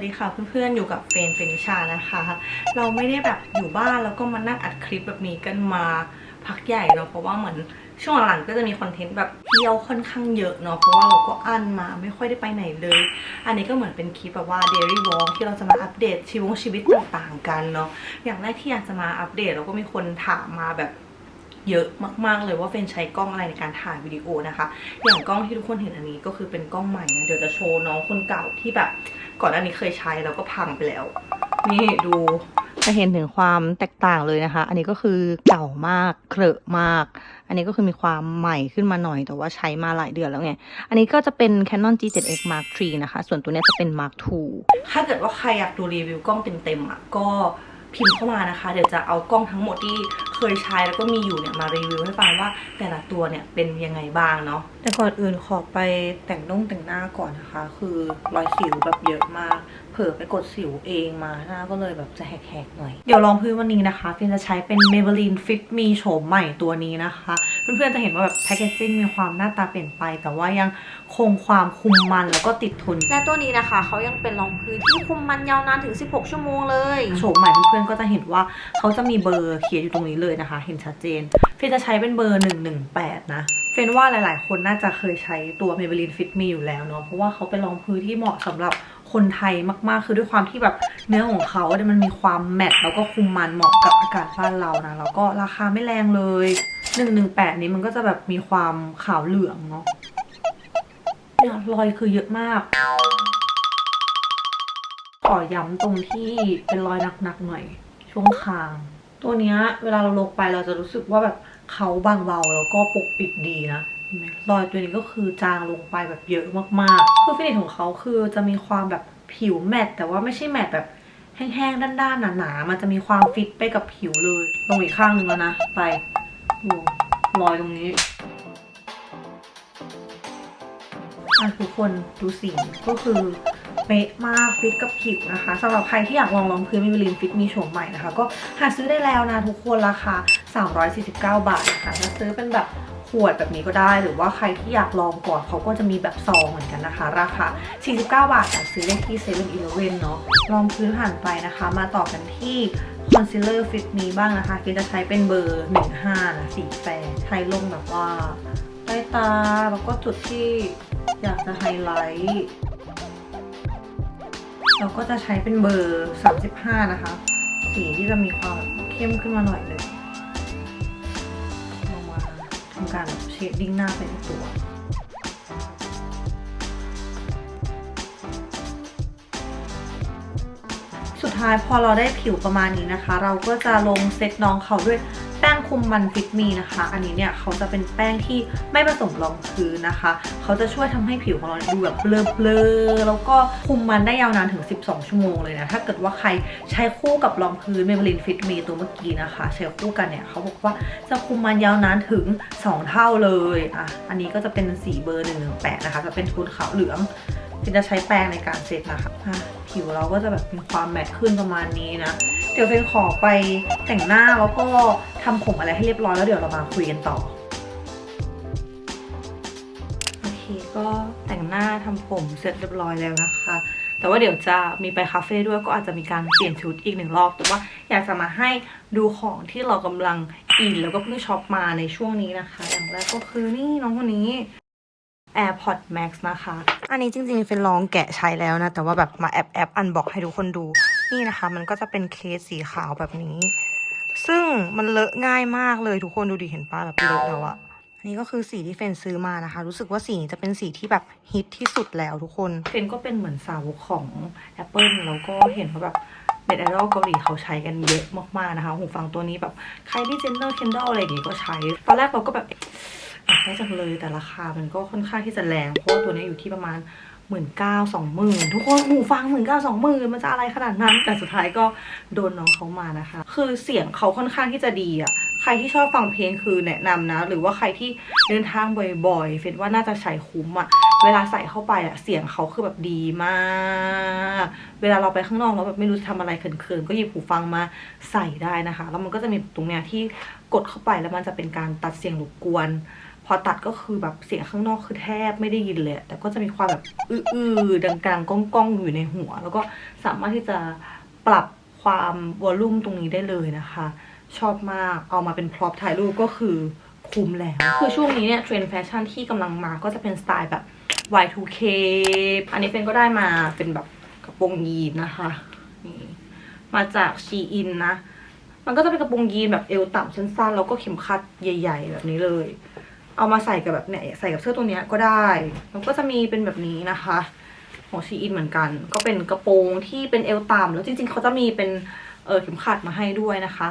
สวัสดีค่ะเพื่อนๆอยู่กับเฟรนเฟนิชานะคะ เราไม่ได้แบบอยู่บ้านแล้วก็มานั่งอัดคลิปแบบนี้กันมาพักใหญ่เนาะเพราะว่าเหมือนช่วงหลังๆก็จะมีคอนเทนต์แบบเที่ยวค่อนข้างเยอะเนาะเพราะว่าเราก็อั้นมาไม่ค่อยได้ไปไหนเลย อันนี้ก็เหมือนเป็นคลิปแบบว่า daily walk ที่เราจะมาอัปเดตชีวิตชีวิตต่างๆกันเนาะอย่างแรกที่อยากจะมาอัปเดตแล้วก็มีคนถามมาแบบเยอะมากๆเลยว่าเฟรนใช้กล้องอะไรในการถ่ายวิดีโอนะคะ อย่างกล้องที่ทุกคนเห็นอันนี้ก็คือเป็นกล้องใหม่นะเดี๋ยวจะโชว์น้องคนเก่าที่แบบ ก่อนหน้านี้เคยใช้แล้วก็พังไปแล้ว นี่ดูจะเห็นถึงความแตกต่างเลยนะคะ อันนี้ก็คือเก่ามากเครอะมาก อันนี้ก็คือมีความใหม่ขึ้นมาหน่อย แต่ว่าใช้มาหลายเดือนแล้วไง อันนี้ก็จะเป็น Canon G7X Mark III นะคะ ส่วนตัวเนี้ยจะเป็น Mark II ถ้าเกิดว่าใครอยากดูรีวิวกล้องเต็มๆอะก็ พิมพ์เข้ามานะคะ เดี๋ยวจะเอากล้องทั้งหมดที่เคยใช้แล้วก็มีอยู่เนี่ยมารีวิวให้ฟังว่าแต่ละตัวเนี่ยเป็นยังไงบ้างเนาะแต่ก่อนอื่นขอไปแต่งนุ่งแต่งหน้าก่อนนะคะ คือรอยสิวแบบเยอะมาก เผลอไปกดสิวเองมาหน้าก็เลยแบบจะแหกๆหน่อย เดี๋ยวลองพื้นวันนี้นะคะฟินจะใช้เป็น Maybelline Fit Me โฉมใหม่ตัวนี้นะคะ เพื่อนๆจะเห็นว่าแบบแพคเกจจิ้งมีความหน้าตาเปลี่ยนไป แต่ว่ายังคงความคุมมันแล้วก็ติดทนและตัวนี้นะคะเขายังเป็นรองพื้นที่คุมมันยาวนานถึง 16 ชั่วโมงเลยโฉมใหม่เพื่อนๆก็จะเห็นว่าเขาจะมีเบอร์เขียนอยู่ตรงนี้เลยนะคะ เห็นชัดเจนเฟนจะใช้เป็นเบอร์ 118 นะ เฟนว่าหลาย ๆ คนน่าจะเคยใช้ตัว Maybelline Fit Me อยู่แล้วเนาะเพราะว่าเขาเป็นรองพื้นที่เหมาะสำหรับคนไทยมาก ๆ คือด้วยความที่แบบเนื้อของเขาเนี่ยมันมีความแมตต์แล้วก็คุมมันเหมาะกับอากาศบ้านเรานะแล้วก็ราคาไม่แรงเลย 118 นี้มันก็จะแบบมีความขาวเหลืองเนาะเนี่ยรอยคือเยอะมากขอย้ำตรงที่เป็นรอยหนัก ๆ หน่อย ช่วงคาง ตัวเนี้ยเวลาเราลงไปเราจะรู้สึกว่าแบบ เขาบางเบาแล้วก็ปกปิดดีนะเห็นไหมรอยตัวนี้ก็คือจางลงไปแบบเยอะมากๆ คือฟินิชของเขาคือจะมีความแบบผิวแมตต์แต่ว่าไม่ใช่แมตต์แบบแห้งๆ ด้านๆ หนาๆ มันจะมีความฟิตไปกับผิวเลย ลงอีกข้างหนึ่งแล้วนะ ไปรอยตรงนี้อะทุกคนดูสีก็คือเป๊ะมากฟิตกับผิวนะคะสำหรับใครที่อยากลองรองพื้นมิเบลินฟิตมีโฉมใหม่นะคะ ก็หาซื้อได้แล้วนะทุกคนราคา 349 บาทนะคะจะซื้อเป็นแบบขวดแบบนี้ก็ได้ หรือว่าใครที่อยากลองก่อนเขาก็จะมีแบบซองเหมือนกันนะคะ ราคา 49 บาทแต่ซื้อได้ที่เซเว่นอีเลเวนเนาะลองพื้นผ่านไปนะคะ มาต่อกันที่คอนซีลเลอร์ฟิตมีบ้างนะคะเกจะใช้เป็นเบอร์ 15 นะสีแฟร์ใช้ลงแบบว่าใต้ตา แล้วก็จุดที่อยากจะไฮไลท์เราก็จะใช้เป็นเบอร์ 35 นะคะ สีที่จะมีความเข้มขึ้นมาหน่อยเลยลงำการเชดดิ้งหน้าไปในตัว สุดท้ายพอเราได้ผิวประมาณนี้นะคะ เราก็จะลงเซตน้องเขาด้วย แป้งคุมมันฟิตมีนะคะ อันนี้เนี่ยเขาจะเป็นแป้งที่ไม่ผสมรองพื้นนะคะ เขาจะช่วยทำให้ผิวของเราดูแบบเบลอๆแล้วก็คุมมันได้ยาวนานถึง 12 ชั่วโมงเลยนะ ถ้าเกิดว่าใครใช้คู่กับรองพื้น Maybelline Fit Me ตัวเมื่อกี้นะคะ ใช้คู่กันเนี่ยเขาบอกว่าจะคุมมันยาวนานถึง 2 เท่าเลย อะ อันนี้ก็จะเป็นสีเบอร์118นะคะ จะเป็นโทนขาวเหลือง ฟินจะใช้แปรงในการเซตนะคะะผิวเราก็จะแบบมีความแมตต์ขึ้นประมาณนี้นะ เดี๋ยวเฟนขอไปแต่งหน้าแล้วก็ทำผมอะไรให้เรียบร้อยแล้วเดี๋ยวเรามาคุยกันต่อโอเคก็แต่งหน้าทำผมเสร็จเรียบร้อยแล้วนะคะ แต่ว่าเดี๋ยวจะมีไปคาเฟ่ด้วยก็อาจจะมีการเปลี่ยนชุดอีกหนึ่งรอบแต่ว่าอยากจะมาให้ดูของที่เรากำลังอินแล้วก็เพิ่งช็อปมาในช่วงนี้นะคะ อย่างแรกก็คือนี่น้องคนนี้ AirPods Max นะคะ อันนี้จริงๆเป็นลองแกะใช้แล้วนะ แต่ว่าแบบมาแอบแอบอันบอกให้ทุกคนดู นี่นะคะ มันก็จะเป็นเคสสีขาวแบบนี้ ซึ่งมันเลอะง่ายมากเลยทุกคนดูดิเห็นป้าแบบเลอะแล้วอะอันนี้ก็คือสีที่เฟนซื้อมานะคะ รู้สึกว่าสีนี้จะเป็นสีที่แบบฮิตที่สุดแล้วทุกคน เฟนก็เป็นเหมือนสาวของ Apple แล้วก็เห็นว่าแบบเน็ตไอดอลเกาหลีเขาใช้กันเยอะมากๆนะคะ หูฟังตัวนี้แบบใครที่เจนเนอร์เคนดอลอะไรอย่างงี้ก็ใช้ ตอนแรกเราก็แบบ อยากได้จังเลยแต่ราคามันก็ค่อนข้างที่จะแรงเพราะว่าตัวนี้อยู่ที่ประมาณหมื่นเก้าสองหมื่นทุกคนหูฟังหมื่นเก้าสองหมื่นมันจะอะไรขนาดนั้น แต่สุดท้ายก็โดนน้องเขามานะคะ คือเสียงเขาค่อนข้างที่จะดีอะใครที่ชอบฟังเพลงคือแนะนำนะ หรือว่าใครที่เดินทางบ่อยๆ เฟนว่าน่าจะใช้คุ้มอะเวลาใส่เข้าไปอะเสียงเขาคือแบบดีมาก เวลาเราไปข้างนอกเราแบบไม่รู้จะทำอะไรเขินๆ ก็หยิบหูฟังมาใส่ได้นะคะ แล้วมันก็จะมีตรงเนี้ยที่กดเข้าไปแล้วมันจะเป็นการตัดเสียงรบกวน อตัดก็คือแบบเสียงข้างนอกคือแทบไม่ได้ยินเลย แต่ก็จะมีความแบบอื้อๆดังๆก้องๆอยู่ในหัว แล้วก็สามารถที่จะปรับความวอลลุ่มตรงนี้ได้เลยนะคะ ชอบมากเอามาเป็นพร็อพถ่ายรูปก็คือคุ้มแล้ว คือช่วงนี้เนี่ยเทรนด์แฟชั่นที่กำลังมาก็จะเป็นสไตล์แบบ Y2K อันนี้เป็นก็ได้มาเป็นแบบกระโปรงยีนนะคะนี่มาจากชีอินนะ มันก็จะเป็นกระโปรงยีนแบบเอวต่ำสั้นๆแล้วก็เข็มขัดใหญ่ ๆ แบบนี้เลย เอามาใส่กับแบบเนี่ยใส่กับเสื้อตัวเนี้ยก็ได้แล้วก็จะมีเป็นแบบนี้นะคะของชีอินเหมือนกัน ก็เป็นกระโปรงที่เป็นเอวต่ำแล้วจริงๆเขาจะมีเป็นเออเข็มขัดมาให้ด้วยนะคะ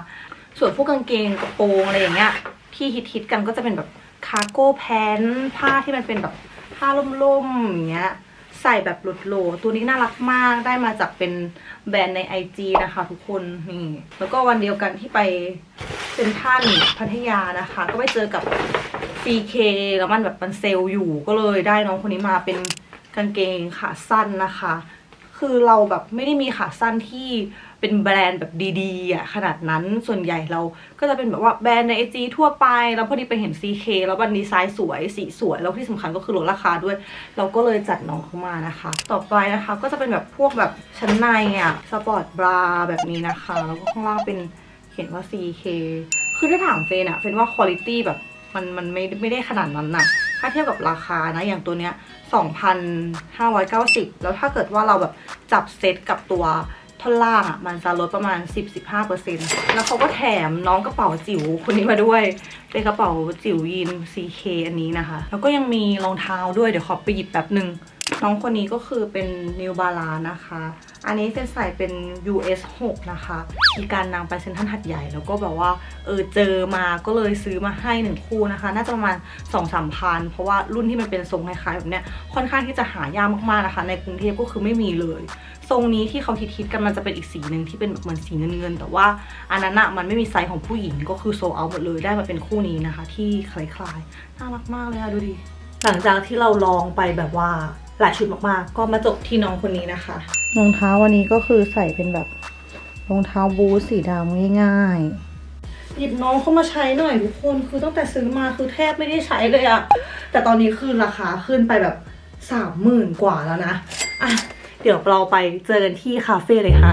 ส่วนพวกกางเกงกระโปรงอะไรอย่างเงี้ยที่ฮิตๆกันก็จะเป็นแบบคาร์โก้แพนผ้าที่มันเป็นแบบผ้าล่มๆอย่างเงี้ยใส่แบบหลุดโหลตัวนี้น่ารักมากได้มาจากเป็นแบรนด์ใน IG นะคะทุกคนนี่แล้วก็วันเดียวกันที่ไปเซ็นทรัลพัทยานะคะ ก็ไปเจอกับ CK แล้วมันแบบมันเซลล์อยู่ก็เลยได้น้องคนนี้มาเป็นกางเกงขาสั้นนะคะ คือเราแบบไม่ได้มีขาสั้นที่เป็นแบรนด์แบบดีๆอะขนาดนั้นส่วนใหญ่เราก็จะเป็นแบบว่าแบรนด์ในไอจีทั่วไป แล้วพอดีไปเห็น CK แล้วมันดีไซน์สวยสีสวย แล้วที่สำคัญก็คือลดราคาด้วย เราก็เลยจัดน้องเข้ามานะคะ ต่อไปนะคะก็จะเป็นแบบพวกแบบชั้นในอะสปอร์ตบราแบบนี้นะคะ แล้วก็ข้างล่างเป็นเขียนว่า CK คือถ้าถามเฟนอะเฟนว่าคุณภาพแบบ มันมันไม่ไม่ได้ขนาดนั้นนะถ้าเทียบกับราคานะอย่างตัวเนี้ย 2,590 แล้วถ้าเกิดว่าเราแบบจับเซตกับตัวท่อนล่างอะมันจะลดประมาณ 10-15%แล้วเขาก็แถมน้องกระเป๋าจิ๋วคนนี้มาด้วย เป็นกระเป๋าจิ๋วยีน CK อันนี้นะคะ แล้วก็ยังมีรองเท้าด้วยเดี๋ยวขอไปหยิบแป๊บหนึ่ง น้องคนนี้ก็คือเป็น New Balance นะคะ อันนี้เป็นใส่เป็น US 6 นะคะ มีการนางไปเซ็นทรัลหัดใหญ่ แล้วก็แบบว่าเออเจอมาก็เลยซื้อมาให้หนึ่งคู่นะคะ น่าจะประมาณ2 3พัน เพราะว่ารุ่นที่มันเป็นทรงคล้ายๆแบบเนี้ยค่อนข้างที่จะหายากมากๆนะคะ ในกรุงเทพก็คือไม่มีเลย ทรงนี้ที่เขาคิดๆกันมันจะเป็นอีกสีหนึ่งที่เป็นแบบเหมือนสีเงินๆแต่ว่าอันนั้นอะมันไม่มีไซส์ของผู้หญิงก็คือโซเอาหมดเลยได้มาเป็นคู่นี้นะคะ ที่คล้ายๆน่ารักมากเลยอะดูดิหลังจากที่เราลองไปแบบว่า หลายชุดมากๆ ก็มาจบที่น้องคนนี้นะคะ รองเท้าวันนี้ก็คือใส่เป็นแบบรองเท้าบูทสีดำง่ายๆ หยิบน้องเข้ามาใช้หน่อยทุกคน คือตั้งแต่ซื้อมาคือแทบไม่ได้ใช้เลยอะแต่ตอนนี้คือราคาขึ้นไปแบบสามหมื่นกว่าแล้วนะอะเดี๋ยวเราไปเจอกันที่คาเฟ่เลยค่ะ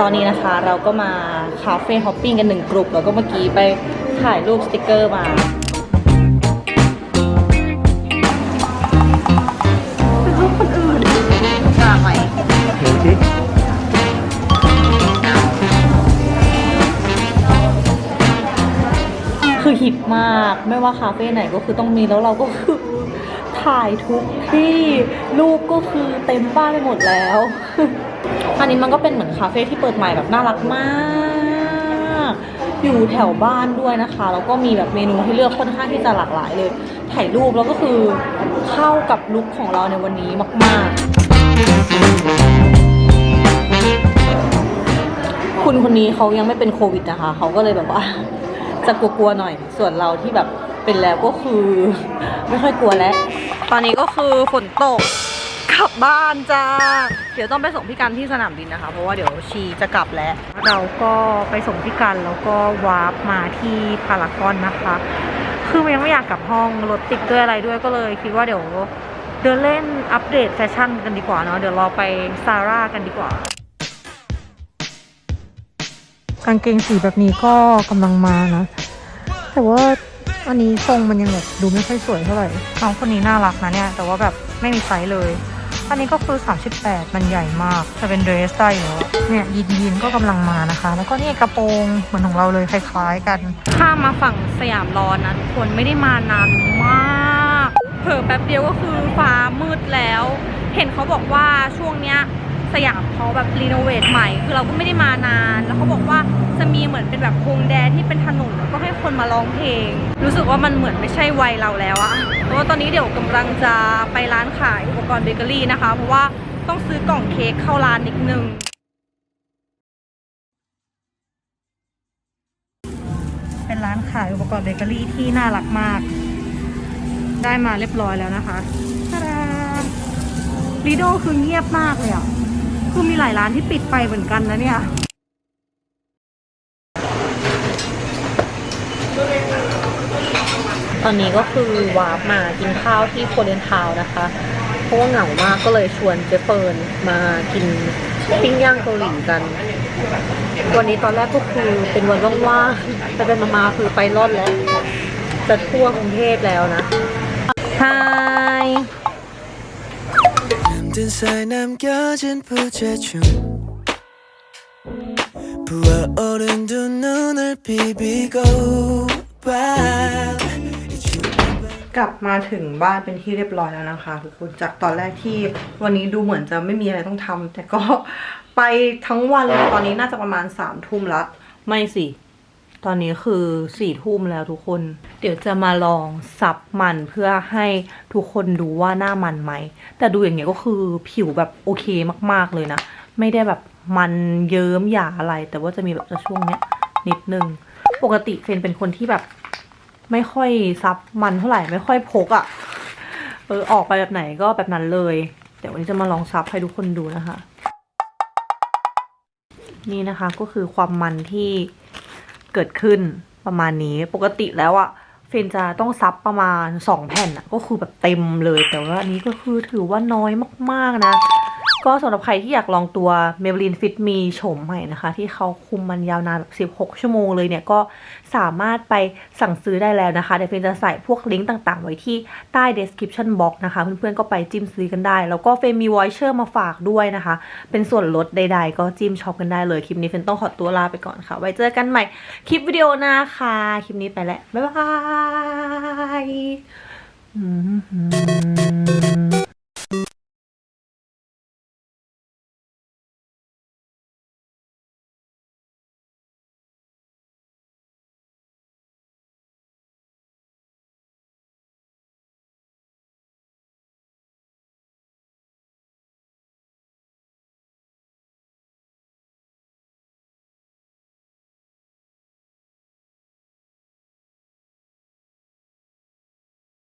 ตอนนี้นะคะเราก็มาคาเฟ่ฮอปปิ้งกันหนึ่งกลุ่มแล้วก็เมื่อกี้ไป ถ่ายรูปสติกเกอร์มาเป็นรูปคนอื่นกล้าไหมคือฮิตมากไม่ว่าคาเฟ่ไหนก็คือต้องมีแล้วเราก็คือถ่ายทุกที่รูปก็คือเต็มบ้านไปหมดแล้ว อันนี้มันก็เป็นเหมือนคาเฟ่ที่เปิดใหม่แบบน่ารักมาก อยู่แถวบ้านด้วยนะคะแล้วก็มีแบบเมนูให้เลือกค่อนข้างที่จะหลากหลายเลยถ่ายรูปแล้วก็คือเข้ากับลุคของเราในวันนี้มาก ๆ คุณคนนี้เขายังไม่เป็นโควิดนะคะเขาก็เลยแบบว่าจะกลัวๆหน่อย ส่วนเราที่แบบเป็นแล้วก็คือ ไม่ค่อยกลัวแล้ว ตอนนี้ก็คือฝนตก กลับบ้านจ้า เดี๋ยวต้องไปส่งพี่กันที่สนามบินนะคะ เพราะว่าเดี๋ยวชีจะกลับแล้ว เราก็ไปส่งพี่กันแล้วก็วาร์ปมาที่พารากอนนะคะ คือยังไม่อยากกลับห้องรถติดด้วยอะไรด้วยก็เลย คิดว่าเดี๋ยวเดินเล่นอัปเดตแฟชั่นกันดีกว่าเนาะเดี๋ยวเราไปซาร่ากันดีกว่ากางเกงสีแบบนี้ก็กำลังมานะ แต่ว่าอันนี้ทรงมันยังแบบดูไม่ค่อยสวยเท่าไหร่น้องคนนี้น่ารักนะเนี่ย แต่ว่าแบบไม่มีไซส์เลย อันนี้ก็คือ 38 มันใหญ่มากจะเป็นเดรสได้เหรอเนี่ยยีนยีนก็กำลังมานะคะ แล้วก็นี่กระโปรงเหมือนของเราเลยคล้ายๆกัน ข้ามมาฝั่งสยามร้อนนะทุกคนไม่ได้มานานมากเผลอแป๊บเดียวก็คือฟ้ามืดแล้ว เห็นเขาบอกว่าช่วงเนี้ย สยามเขาแบบรีโนเวทใหม่ คือเราก็ไม่ได้มานาน แล้วเขาบอกว่าจะมีเหมือนเป็นแบบโคงแดที่เป็นถนนแล้วก็ให้คนมาร้องเพลง รู้สึกว่ามันเหมือนไม่ใช่วัยเราแล้วอะเพราะว่าตอนนี้เดี๋ยวกำลังจะไปร้านขายอุปกรณ์เบเกอรี่นะคะ เพราะว่าต้องซื้อกล่องเค้กเข้าร้านนิดนึงเป็นร้านขายอุปกรณ์เบเกอรี่ที่น่ารักมาก ได้มาเรียบร้อยแล้วนะคะตาดาลีโดคือเงียบมากเลยอะ คือมีหลายร้านที่ปิดไปเหมือนกันนะเนี่ยตอนนี้ก็คือวาร์ปมากินข้าวที่โคเรนทาวนะคะ เพราะว่าเหงามากก็เลยชวนเจฟเฟิร์นมากินปิ้งย่างเกาหลีกัน วันนี้ตอนแรกก็คือเป็นวันว่างๆแต่เป็นมามาคือไปรอดแล้ว จะทั่วกรุงเทพแล้วนะฮา ย 힘든 사이 남겨진 부재중 부어오른 두 눈을 비비고 봐 กลับมาถึงบ้านเป็นที่เรียบร้อยแล้วนะคะทุกคนจากตอนแรกที่วันนี้ดูเหมือนจะไม่มีอะไรต้องทำแต่ก็ไปทั้งวันเลยตอนนี้น่าจะประมาณสามทุ่มละไม่สิ ตอนนี้คือสี่ทุ่มแล้วทุกคน เดี๋ยวจะมาลองซับมันเพื่อให้ทุกคนดูว่าหน้ามันไหม แต่ดูอย่างเงี้ยก็คือผิวแบบโอเคมากๆเลยนะ ไม่ได้แบบมันเยิ้มหยาอะไร แต่ว่าจะมีแบบช่วงเนี้ยนิดนึง ปกติเฟนเป็นคนที่แบบ ไม่ค่อยซับมันเท่าไหร่ไม่ค่อยพกอะ่ะ เออออกไปแบบไหนก็แบบนั้นเลย เดี๋ยววันนี้จะมาลองซับให้ทุกคนดูนะคะ นี่นะคะก็คือความมันที่ เกิดขึ้นประมาณนี้ปกติแล้วอะเฟนจะต้องซับประมาณสองแผ่นอะก็คือแบบเต็มเลยแต่ว่าอันนี้ก็คือถือว่าน้อยมากๆนะ ก็สำหรับใครที่อยากลองตัว Maybelline Fit Me โฉมใหม่นะคะ ที่เขาคุมมันยาวนานแบบ 16 ชั่วโมงเลยเนี่ย ก็สามารถไปสั่งซื้อได้แล้วนะคะ เดี๋ยวเฟนจะใส่พวกลิงก์ต่างๆ ไว้ที่ใต้ description box นะคะ เพื่อนๆ ก็ไปจิ้มซื้อกันได้ แล้วก็เฟนมี voucher มาฝากด้วยนะคะ เป็นส่วนลดใดๆ ก็จิ้มช็อปกันได้เลย คลิปนี้เฟนต้องขอตัวลาไปก่อนค่ะ ไว้เจอกันใหม่คลิปวิดีโอหน้าค่ะ คลิปนี้ไปแล้วบ๊ายบาย